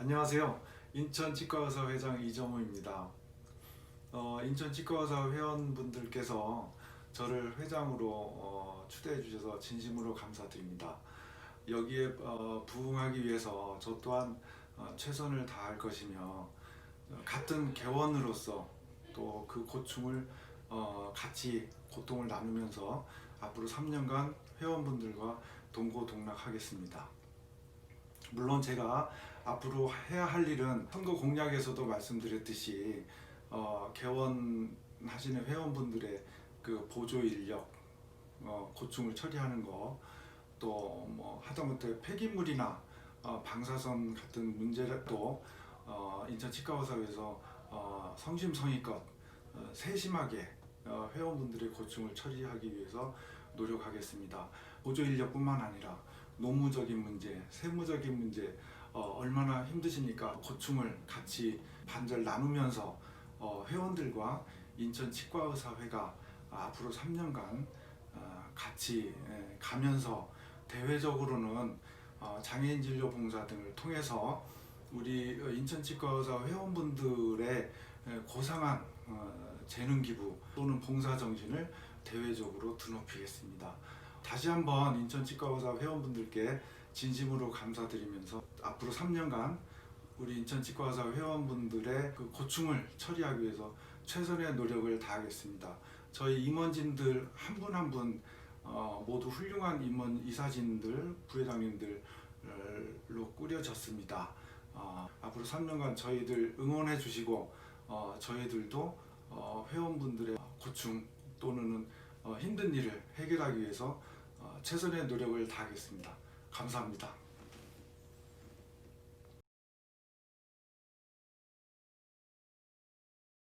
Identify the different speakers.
Speaker 1: 안녕하세요. 인천 치과의사 회장 이정우입니다. 어, 인천 치과의사 회원분들께서 저를 회장으로 어, 초대해 주셔서 진심으로 감사드립니다. 여기에 어, 부응하기 위해서 저 또한 어, 최선을 다할 것이며 어, 같은 개원으로서 또 그 고충을 어, 같이 고통을 나누면서 앞으로 3년간 회원분들과 동고동락하겠습니다. 물론 제가 앞으로 해야 할 일은 선거 공약에서도 말씀드렸듯이 어, 개원하시는 회원분들의 그 보조 인력 어, 고충을 처리하는 거 또 뭐 하다못해 폐기물이나 어, 방사선 같은 문제도 어, 인천 치과의사회에서 어, 성심성의껏 어, 세심하게 어, 회원분들의 고충을 처리하기 위해서 노력하겠습니다. 보조 인력뿐만 아니라 노무적인 문제, 세무적인 문제 어, 얼마나 힘드십니까? 고충을 같이 반절 나누면서 어, 회원들과 인천 치과의사회가 앞으로 3년간 어, 같이 예, 가면서 대외적으로는 어, 장애인 진료 봉사 등을 통해서 우리 어, 인천 치과의사 회원분들의 예, 고상한 어, 재능 기부 또는 봉사 정신을 대외적으로 드높이겠습니다. 다시 한번 인천 치과의사 회원분들께 진심으로 감사드리면서 앞으로 3년간 우리 인천 치과의사 회원분들의 그 고충을 처리하기 위해서 최선의 노력을 다하겠습니다. 저희 임원진들 한 분 한분 어, 모두 훌륭한 임원 이사진들 부회장님들로 꾸려졌습니다. 어, 앞으로 3년간 저희들 응원해 주시고 어, 저희들도 어, 회원분들의 고충 또는 어, 힘든 일을 해결하기 위해서 어, 최선의 노력을 다하겠습니다. 감사합니다.